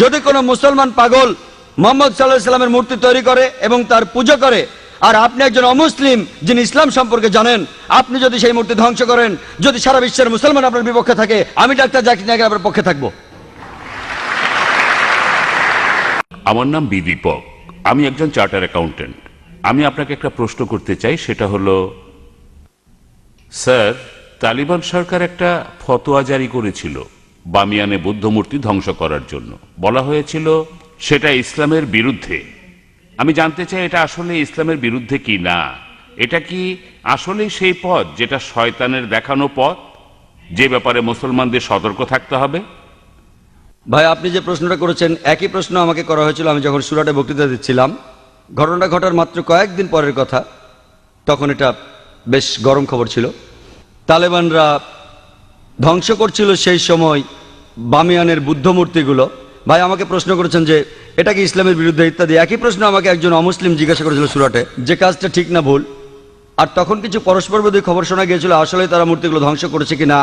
যদি কোনো মুসলমান পাগল মোহাম্মদ সাল্লাহ সাল্লামের মূর্তি তৈরি করে এবং তার পুজো করে, আর আপনি একজন অমুসলিম যিনি ইসলাম সম্পর্কে জানেন, আপনি যদি সেই মূর্তি ধ্বংস করেন, যদি সারা বিশ্বের মুসলমান আপনার বিপক্ষে থাকে, আমি ডাক্তার জাকির নায়কের আপনার পক্ষে থাকব। আমার নাম বি দীপক। আমি একজন চার্টার অ্যাকাউন্টেন্ট আমি আপনাকে একটা প্রশ্ন করতে চাই, সেটা হলো, স্যার, তালিবান সরকার একটা ফতোয়া জারি করেছিল। বামিয়ানে বুদ্ধ মূর্তি ধ্বংস করার জন্য। বলা হয়েছিল, সেটা ইসলামের বিরুদ্ধে। আমি জানতে চাই, এটা আসলে ইসলামের বিরুদ্ধে কি? না। এটা কি আসলে সেই পথ যেটা শয়তানের দেখানো পথ? যে ব্যাপারে মুসলমানদের সতর্ক থাকতে হবে? ভাই, আপনি যে প্রশ্নটা করেছেন, একই প্রশ্ন আমাকে করা হয়েছিল, আমি যখন সুরাটে বক্তৃতা দিচ্ছিলাম। ঘটনাটা ঘটার মাত্র কয়েকদিন পরের কথা। তখন এটা বেশ গরম খবর ছিল। তালেবানরা ধ্বংস করছিল সেই সময় বামিয়ানের বুদ্ধ মূর্তিগুলো ভাই আমাকে প্রশ্ন করেছেন যে, এটা কি ইসলামের বিরুদ্ধে ইত্যাদি? একই প্রশ্ন আমাকে একজন অমুসলিম জিজ্ঞাসা করেছিল সুরাটে, যে কাজটা ঠিক না ভুল? আর তখন কিছু পরস্পর বিরোধী খবর শোনা গিয়েছিল, আসলে তারা মূর্তিগুলো ধ্বংস করেছে কিনা?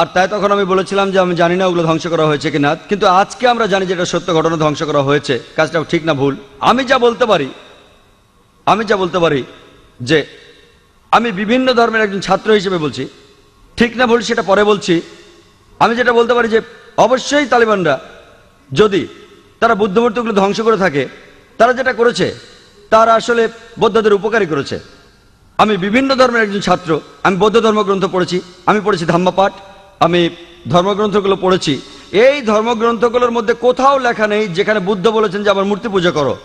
আর তাই তখন আমি বলেছিলাম যে, আমি জানি না ওগুলো ধ্বংস করা হয়েছে কিনা, কিন্তু আজকে আমরা জানি যে এটা সত্য ঘটনা ধ্বংস করা হয়েছে, কাজটা ঠিক না ভুল। আমি যা বলতে পারি, আমি যা বলতে পারি যে, আমি বিভিন্ন ধর্মের একজন ছাত্র হিসেবে বলছি ঠিক না ভুল সেটা পরে বলছি। আমি যেটা বলতে পারি যে, অবশ্যই তালিবানরা যদি তারা বুদ্ধমূর্তিগুলো ধ্বংস করে থাকে, তারা যেটা করেছে, তারা আসলে বৌদ্ধদের উপকারী করেছে। আমি বিভিন্ন ধর্মের একজন ছাত্র, আমি বৌদ্ধ ধর্মগ্রন্থ পড়েছি, আমি পড়েছি ধাম্মাপাঠ, আমি ধর্মগ্রন্থগুলো পড়েছি। এই ধর্মগ্রন্থগুলোর মধ্যে কোথাও লেখা নেই যেখানে বুদ্ধ বলেছেন যে, আমার মূর্তি পূজা করো।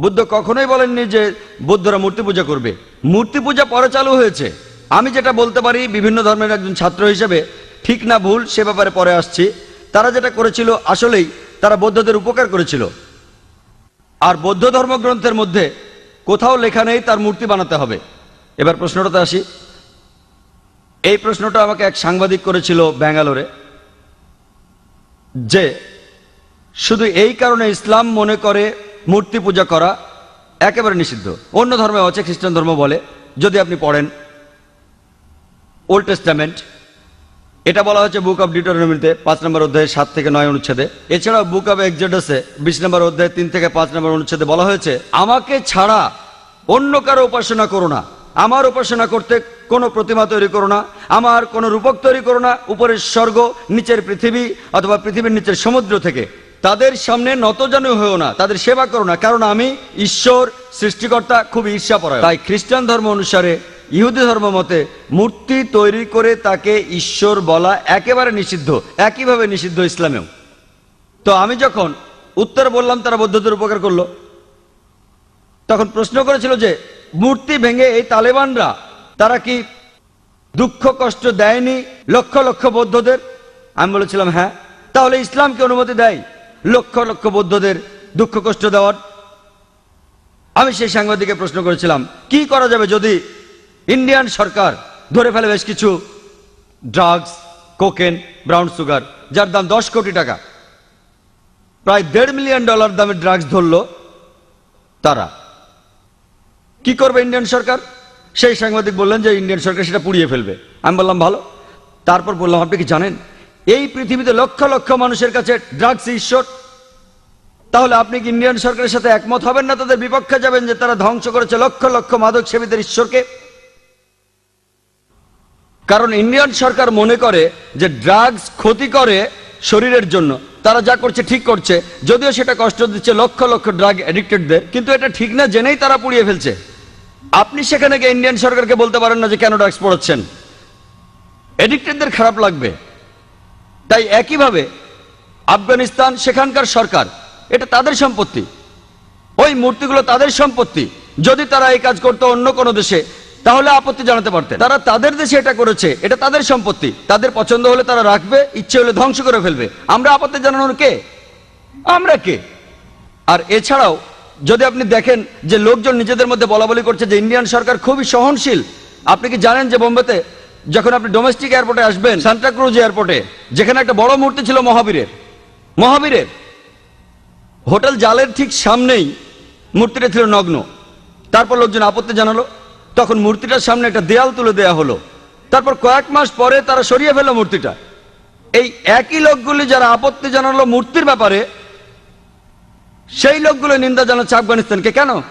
বুদ্ধ কখনোই বলেননি যে, বুদ্ধরা মূর্তি পূজা করবে। মূর্তি পূজা পরে চালু হয়েছে। আমি যেটা বলতে পারি, বিভিন্ন ধর্মের একজন ছাত্র হিসেবে, ঠিক না ভুল, সে ব্যাপারে পরে আসছি। তারা যেটা করেছিল, আসলেই তারা বৌদ্ধদের উপকার করেছিল। আর বৌদ্ধ ধর্মগ্রন্থের মধ্যে কোথাও লেখা নেই, তার মূর্তি বানাতে হবে। এবার প্রশ্নটাতে আসি। এই প্রশ্নটা আমাকে এক সাংবাদিক করেছিল ব্যাঙ্গালোরে, যে শুধু এই কারণে ইসলাম মনে করে মূর্তি পূজা করা একেবারে নিষিদ্ধ। অন্য ধর্মে আছে, খ্রিস্টান ধর্ম বলে, যদি আপনি পড়েন। ওল্ড টেস্টামেন্ট এটা বলা হয়েছে বুক অফ ডিটোনমিতে পাঁচ নম্বর অধ্যায়ে সাত থেকে নয় অনুচ্ছেদে। এছাড়াও বুক অফ এক্সেডাসে বিশ নম্বর অধ্যায়ে, তিন থেকে পাঁচ নম্বর অনুচ্ছেদে বলা হয়েছে, আমাকে ছাড়া অন্য কারও উপাসনা করো না। আমার উপাসনা করতে কোনো প্রতিমা তৈরি করো না। আমার কোনো রূপক তৈরি করো না। উপরের স্বর্গ, নিচের পৃথিবী অথবা পৃথিবীর নিচের সমুদ্র থেকে। তাদের সামনে নতজানু হয়েও না। তাদের সেবা করো না। কারণ আমি ঈশ্বর, সৃষ্টিকর্তা, খুব ঈর্ষা পড়ায় তাই খ্রিস্টান ধর্ম অনুসারে ইহুদি ধর্ম মতে মূর্তি তৈরি করে তাকে ঈশ্বর বলা একেবারে নিষিদ্ধ, একইভাবে নিষিদ্ধ ইসলামেও। তো আমি যখন উত্তর বললাম, তারা বৌদ্ধদের উপকার করল। তখন প্রশ্ন করেছিল যে, মূর্তি ভেঙে এই তালেবানরা, তারা কি দুঃখ কষ্ট দেয়নি লক্ষ লক্ষ বৌদ্ধদের? আমি বলেছিলাম হ্যাঁ। তাহলে ইসলামকে অনুমতি দেয় লক্ষ লক্ষ বৌদ্ধদের দুঃখ কষ্ট দেওয়ার? আমি সেই সাংবাদিকে প্রশ্ন করেছিলাম, কি করা যাবে যদি ইন্ডিয়ান সরকার ধরে ফেলে বেশ কিছু ড্রাগস কোকেন ব্রাউন সুগার যার দাম দশ কোটি টাকা। প্রায় দেড় মিলিয়ন ডলার দামের ড্রাগস ধরলো তারা। কি করবে ইন্ডিয়ান সরকার? সেই সাংবাদিক বললেন যে ইন্ডিয়ান সরকার সেটা পুড়িয়ে ফেলবে। আমি বললাম, ভালো। তারপর বললাম, আপনি কি জানেন, এই পৃথিবীতে লক্ষ লক্ষ মানুষের কাছে ড্রাগস ঈশ্বর তাহলে আপনি কি ইন্ডিয়ান সরকারের সাথে একমত হবেন না? তাদের বিপক্ষে যাবেন যে তারা ধ্বংস করেছে লক্ষ লক্ষ মাদক সেবীদের ঈশ্বরকে। কারণ ইন্ডিয়ান সরকার মনে করে যে ড্রাগস ক্ষতি করে শরীরের জন্য। তারা যা করছে ঠিক করছে, যদিও সেটা কষ্ট দিচ্ছে লক্ষ লক্ষ ড্রাগ অ্যাডিক্টেডদের, কিন্তু এটা ঠিক না জেনেই তারা পুড়িয়ে ফেলছে। আপনি সেখানে গিয়ে ইন্ডিয়ান সরকারকে বলতে পারেন না যে কেন ড্রাগস পড়াচ্ছেন। এডিক্টেডদের খারাপ লাগবে। তাই একইভাবে আফগানিস্তান, সেখানকার সরকার, এটা তাদের সম্পত্তি। ওই মূর্তিগুলো তাদের সম্পত্তি। যদি তারা এই কাজ করতো অন্য কোনো দেশে তাহলে আপত্তি জানাতে পারতেন। তারা তাদের দেশে এটা করেছে, এটা তাদের সম্পত্তি। তাদের পছন্দ হলে তারা রাখবে, ইচ্ছে হলে ধ্বংস করে ফেলবে। আমরা আপত্তি জানানোর কে? আমরা কে? আর এছাড়াও, যদি আপনি দেখেন যে লোকজন নিজেদের মধ্যে বলা বলি করছে যে ইন্ডিয়ান সরকার খুবই সহনশীল, আপনি কি জানেন যে বোম্বেতে যখন আপনি ডোমেস্টিক এয়ারপোর্টে আসবেন সান্টাক্রুজ এয়ারপোর্টে, যেখানে একটা বড় মূর্তি ছিল মহাবীরের মহাবীরের, হোটেল জালের ঠিক সামনেই মূর্তিটা ছিল নগ্ন। তারপর লোকজন আপত্তি জানালো তখন মূর্তিটার সামনে একটা দেয়াল তুলে দেয়া হলো। তারপর কয়েক মাস পরে তারা সরিয়ে ফেলল মূর্তিটা। এই একই লোকগুলি যারা আপত্তি জানালো মূর্তির ব্যাপারে, সেই লোকগুলো নিন্দা জানাচ্ছে আফগানিস্তানকে। কেন?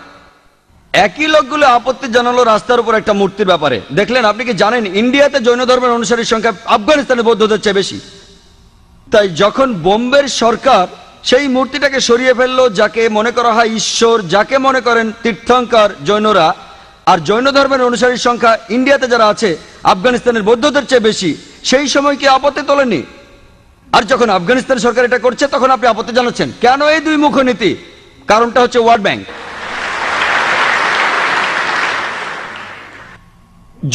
একই লোকগুলো আপত্তি জানালো রাস্তার উপর একটা মূর্তির ব্যাপারে। দেখলেন, আপনি কি জানেন, ইন্ডিয়াতে জৈন ধর্মের অনুসারীর সংখ্যা আফগানিস্তানে বৌদ্ধদের চেয়ে বেশি। তাই যখন বোম্বের সরকার সেই মূর্তিটাকে সরিয়ে ফেলল, যাকে মনে করা হয় ঈশ্বর, যাকে মনে করেন তীর্থঙ্কর জৈনরা আর জৈন ধর্মের অনুসারীর সংখ্যা ইন্ডিয়াতে যারা আছে, আফগানিস্তানের বৌদ্ধদের চেয়ে বেশি, সেই সময় কি আপত্তি তোলেনি আর যখন আফগানিস্তান সরকার এটা করছে, তখন আপনি আপত্তি জানাচ্ছেন। কেন এই দুই মুখ নীতি কারণটা হচ্ছে ওয়ার্ল্ড ব্যাংক।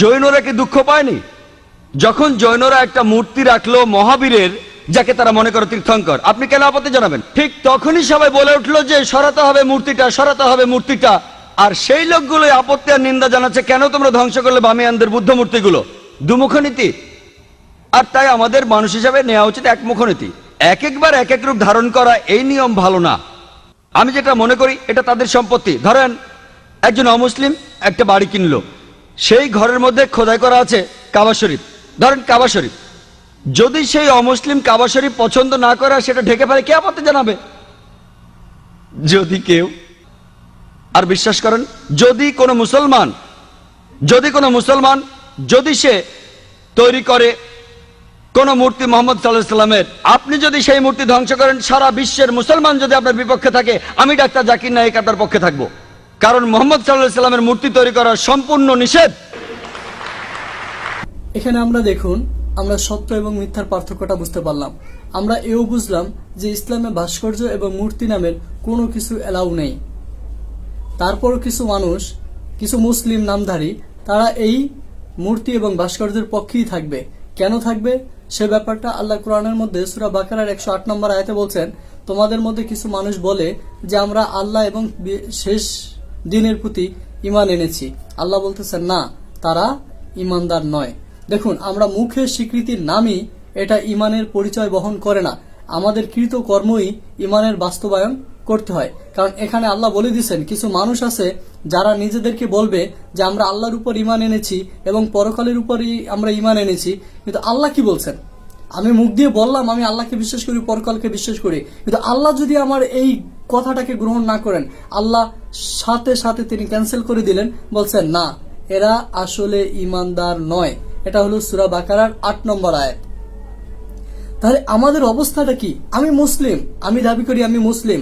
জৈনরা কি দুঃখ পায়নি? যখন জৈনরা একটা মূর্তি রাখল মহাবীরের, যাকে তারা মনে করে তীর্থঙ্কর, আপনি কেন আপত্তি জানাবেন? ঠিক তখনই সবাই বলে উঠল যে সরাতে হবে মূর্তিটা, সরাতে হবে মূর্তিটা। আর সেই লোকগুলো আপত্তি আর নিন্দা জানাচ্ছে, কেন তোমরা ধ্বংস করলে বামিয়ানদের বুদ্ধ মূর্তিগুলো দুমুখ নীতি আর তাই আমাদের মানুষ হিসাবে নেওয়া উচিত একমুখ নীতি এক একবার এক এক রূপ ধারণ করা এই নিয়ম ভালো না। আমি যেটা মনে করি, এটা তাদের সম্পত্তি। ধরেন, একজন অমুসলিম একটা বাড়ি কিনলো। সেই ঘরের মধ্যে খোদাই করা আছে কাবা শরীফ। ধরেন কাবা শরীফ। যদি সেই অমুসলিম কাবা শরীফ পছন্দ না করে, সেটা ঢেকে ফেলে, কে আপত্তি জানাবে? যদি কেউ আর বিশ্বাস করেন, যদি কোনো মুসলমান, যদি কোনো মুসলমান, যদি সে তৈরি করে কোন মূর্তি মোহাম্মদ সাল্লাহ সাল্লামের, আপনি যদি সেই মূর্তি ধ্বংস করেন, সারা বিশ্বের মুসলমান যদি আপনার বিপক্ষে থাকে, আমি ডাক্তার জাকির নায়ক আপনার পক্ষে থাকব। কারণ মোহাম্মদ সাল্লাহ সাল্লামের মূর্তি তৈরি করা সম্পূর্ণ নিষেধ। এখানে আমরা দেখুন, আমরা সত্য এবং মিথ্যার পার্থক্যটা বুঝতে পারলাম। আমরা এও বুঝলাম যে ইসলামে ভাস্কর্য এবং মূর্তি নামের কোনো কিছু এলাও নেই। তারপরও কিছু মানুষ, কিছু মুসলিম নামধারী, তারা এই মূর্তি এবং ভাস্কর্যের পক্ষেই থাকবে। কেন থাকবে? সে ব্যাপারটা আল্লাহ কোরআনের মধ্যে সুরা বাকারার একশো আট নম্বর আয়তে বলছেন। তোমাদের মধ্যে কিছু মানুষ বলে যে, আমরা আল্লাহ এবং শেষ দিনের প্রতি ইমান এনেছি। আল্লাহ বলতেছেন, না, তারা ইমানদার নয়। দেখুন, আমরা মুখের স্বীকৃতির নামই এটা ইমানের পরিচয় বহন করে না। আমাদের কৃত কর্মই ইমানের বাস্তবায়ন করতে হয়। কারণ এখানে আল্লাহ বলে দিয়েছেন, কিছু মানুষ আছে যারা নিজেদেরকে বলবে যে আমরা আল্লাহর উপর ইমান এনেছি এবং পরকালের উপরই আমরা ইমান এনেছি, কিন্তু আল্লাহ কি বলছেন? আমি মুখ দিয়ে বললাম, আমি আল্লাহকে বিশ্বাস করি, পরকালকে বিশ্বাস করি। কিন্তু আল্লাহ যদি আমার এই কথাটাকে গ্রহণ না করেন, আল্লাহ সাথে সাথে তিনি ক্যান্সেল করে দিলেন, বলছেন, না, এরা আসলে ইমানদার নয়। এটা হলো সুরা বাকারার আট নম্বর আয়াত। তাহলে আমাদের অবস্থাটা কি? আমি মুসলিম, আমি দাবি করি আমি মুসলিম।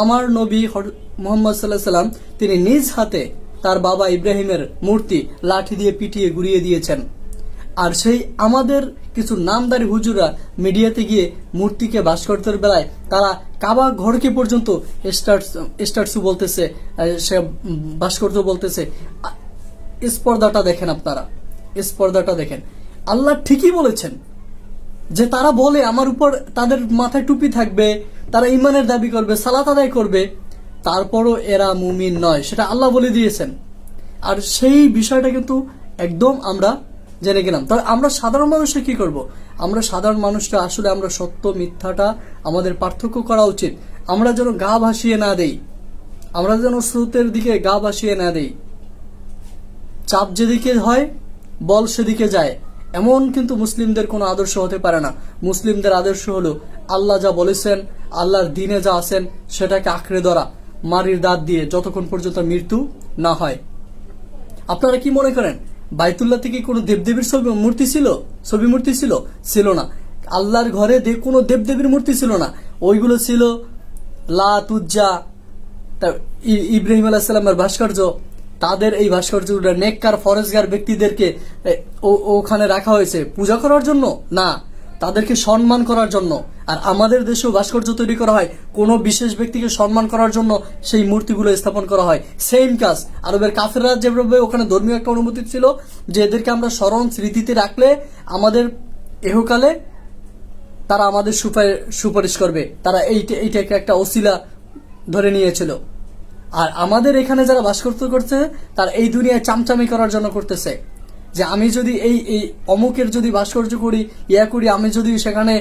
আমার নবী মোহাম্মদ সাল্লাহ সাল্লাম তিনি নিজ হাতে তার বাবা ইব্রাহিমের মূর্তি লাঠি দিয়ে পিটিয়ে গুড়িয়ে দিয়েছেন। আর সেই আমাদের কিছু নামদারি হুজুরা মিডিয়াতে গিয়ে মূর্তিকে ভাস্কর্যের বেলায় তারা কাবা ঘরকে পর্যন্ত স্টার্টসু বলতেছে সে ভাস্কর্য বলতেছে। স্পর্ধাটা দেখেন আপনারা, স্পর্ধাটা দেখেন। আল্লাহ ঠিকই বলেছেন যে তারা বলে, আমার উপর তাদের মাথায় টুপি থাকবে, তারা ইমানের দাবি করবে, সালাত আদায় করবে। তারপরও এরা মুমিন নয়, সেটা আল্লাহ বলে দিয়েছেন। আর সেই বিষয়টা কিন্তু একদম আমরা জেনে গেলাম। তবে আমরা সাধারণ মানুষে কি করব? আমরা সাধারণ মানুষটা আসলে আমরা সত্য মিথ্যাটা আমাদের পার্থক্য করা উচিত। আমরা যেন গা ভাসিয়ে না দেই। আমরা যেন স্রোতের দিকে গা ভাসিয়ে না দেই। চাপ যেদিকে হয়, বল সেদিকে যায়। এমন কিন্তু মুসলিমদের কোনো আদর্শ হতে পারে না। মুসলিমদের আদর্শ হলো, আল্লাহ যা বলেছেন, আল্লাহর দিনে যা আছেন, সেটাকে আঁকড়ে ধরা, মারির দাঁত দিয়ে যতক্ষণ পর্যন্ত মৃত্যু না হয়। আপনারা কি মনে করেন, বাইতুল্লাহ থেকে কোনো দেবদেবীর ছবি, মূর্তি ছিল? ছবি মূর্তি ছিল? ছিল না। আল্লাহর ঘরে কোনো দেবদেবীর মূর্তি ছিল না। ওইগুলো ছিল লা তুজ্জা তা- ই- ইব্রাহিম আলাহিসাল্লামের ভাস্কর্য। তাদের এই ভাস্কর্যগুলো নেককার ফরেজগার ব্যক্তিদেরকে ওখানে রাখা হয়েছে। পূজা করার জন্য? না। তাদেরকে সম্মান করার জন্য। আর আমাদের দেশেও ভাস্কর্য তৈরি করা হয়। কোনো বিশেষ ব্যক্তিকে সম্মান করার জন্য সেই মূর্তিগুলো স্থাপন করা হয়। সেম কাজ। আরবের কাফেররা যেভাবে ওখানে ধর্মীয় একটা অনুমতি ছিল যে এদেরকে আমরা স্মরণ স্মৃতিতে রাখলে আমাদের এহকালে তারা আমাদের সুপার- সুপারিশ করবে। তারা এইটা, এইটাকে একটা অশিলা ধরে নিয়েছিল। আর আমাদের এখানে যারা ভাস্কর্য করছে, তার এই দুনিয়ায় চামচামি করার জন্য করতেছে। যে আমি যদি এই এই অমুকের যদি ভাস্কর্য করি, ইয়া করি, আমি যদি সেখানে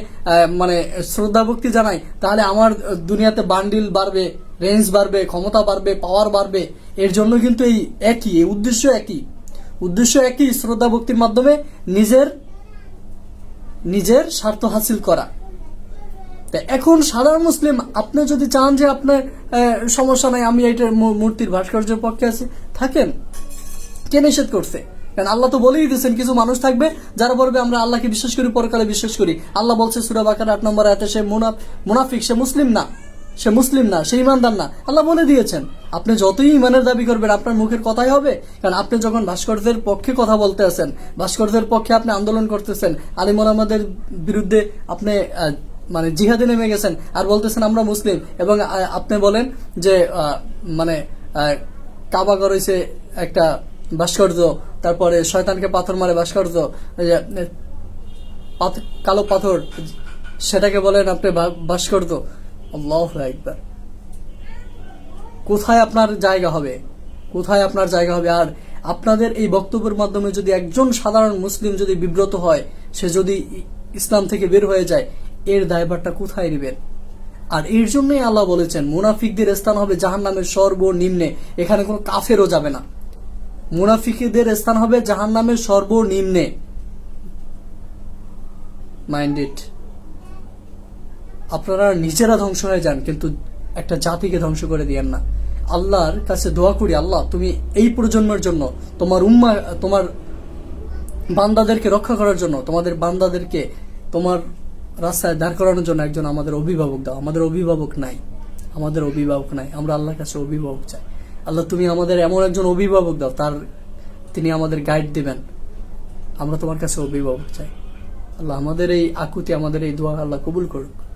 মানে শ্রদ্ধা ভক্তি জানাই, তাহলে আমার দুনিয়াতে বান্ডিল বাড়বে রেঞ্জ বাড়বে, ক্ষমতা বাড়বে পাওয়ার বাড়বে। এর জন্য কিন্তু এই একই, এই উদ্দেশ্য একই। উদ্দেশ্য একই শ্রদ্ধা ভক্তির মাধ্যমে নিজের নিজের স্বার্থ হাসিল করা। তা এখন সাধারণ মুসলিম, আপনি যদি চান যে আপনার সমস্যা নাই, আমি এইটার মূর্তির ভাস্কর্যের পক্ষে আছি। থাকেন। কে নিষেধ করছে? কারণ আল্লাহ তো বলেই দিয়েছেন, কিছু মানুষ থাকবে, যারা বলবে আমরা আল্লাহকে বিশ্বাস করি, পরকালে বিশ্বাস করি। আল্লাহ বলছে, সুরা বাকার আট নম্বর আয়াতে, সে মুনাফ, মুনাফিক, সে মুসলিম না। সে মুসলিম না, সে ইমানদার না। আল্লাহ বলে দিয়েছেন, আপনি যতই ইমানের দাবি করবেন, আপনার মুখের কথাই হবে। কারণ আপনি যখন ভাস্করদের পক্ষে কথা বলতে আছেন ভাস্করদের পক্ষে আপনি আন্দোলন করতেছেন আলিমুল আমাদের বিরুদ্ধে আপনি মানে জিহাদে নেমে গেছেন। আর বলতেছেন, আমরা মুসলিম। এবং আপনি বলেন যে মানে কাবা করেছে একটা ভাস্কর্য, তারপরে শয়তানকে পাথর মারে ভাস্কর্য কালো পাথর, সেটাকে বলেন আপনি ভাস্কর্য। একবার কোথায় আপনার জায়গা হবে? কোথায় আপনার জায়গা হবে? আর আপনাদের এই বক্তব্যের মাধ্যমে যদি একজন সাধারণ মুসলিম যদি বিব্রত হয়, সে যদি ইসলাম থেকে বের হয়ে যায় এর দায়ভারটা কোথায় নেবেন? আর এর জন্যই আল্লাহ বলেছেন, মুনাফিকদের স্থান হবে জাহান নামের সর্বনিম্নে, এখানে কোনো কাফেরও যাবে না। মুনাফিকদের স্থান হবে জাহান নামের সর্বনিম্নে মাইন্ডেড আপনারা নিজেরা ধ্বংস হয়ে যান, কিন্তু একটা জাতিকে ধ্বংস করে দিয়েন না। আল্লাহর কাছে দোয়া করি, আল্লাহ, তুমি এই প্রজন্মের জন্য, তোমার উম্মা, তোমার বান্দাদেরকে রক্ষা করার জন্য, তোমাদের বান্দাদেরকে, তোমার রাস্তায় দাঁড় করানোর জন্য একজন আমাদের অভিভাবক দাও। আমাদের অভিভাবক নাই। আমাদের অভিভাবক নাই। আমরা আল্লাহর কাছে অভিভাবক চাই। আল্লাহ, তুমি আমাদের এমন একজন অভিভাবক দাও, তার তিনি আমাদের গাইড দিবেন। আমরা তোমার কাছে অভিভাবক চাই। আল্লাহ, আমাদের এই আকুতি, আমাদের এই দোয়া আল্লাহ কবুল করুক।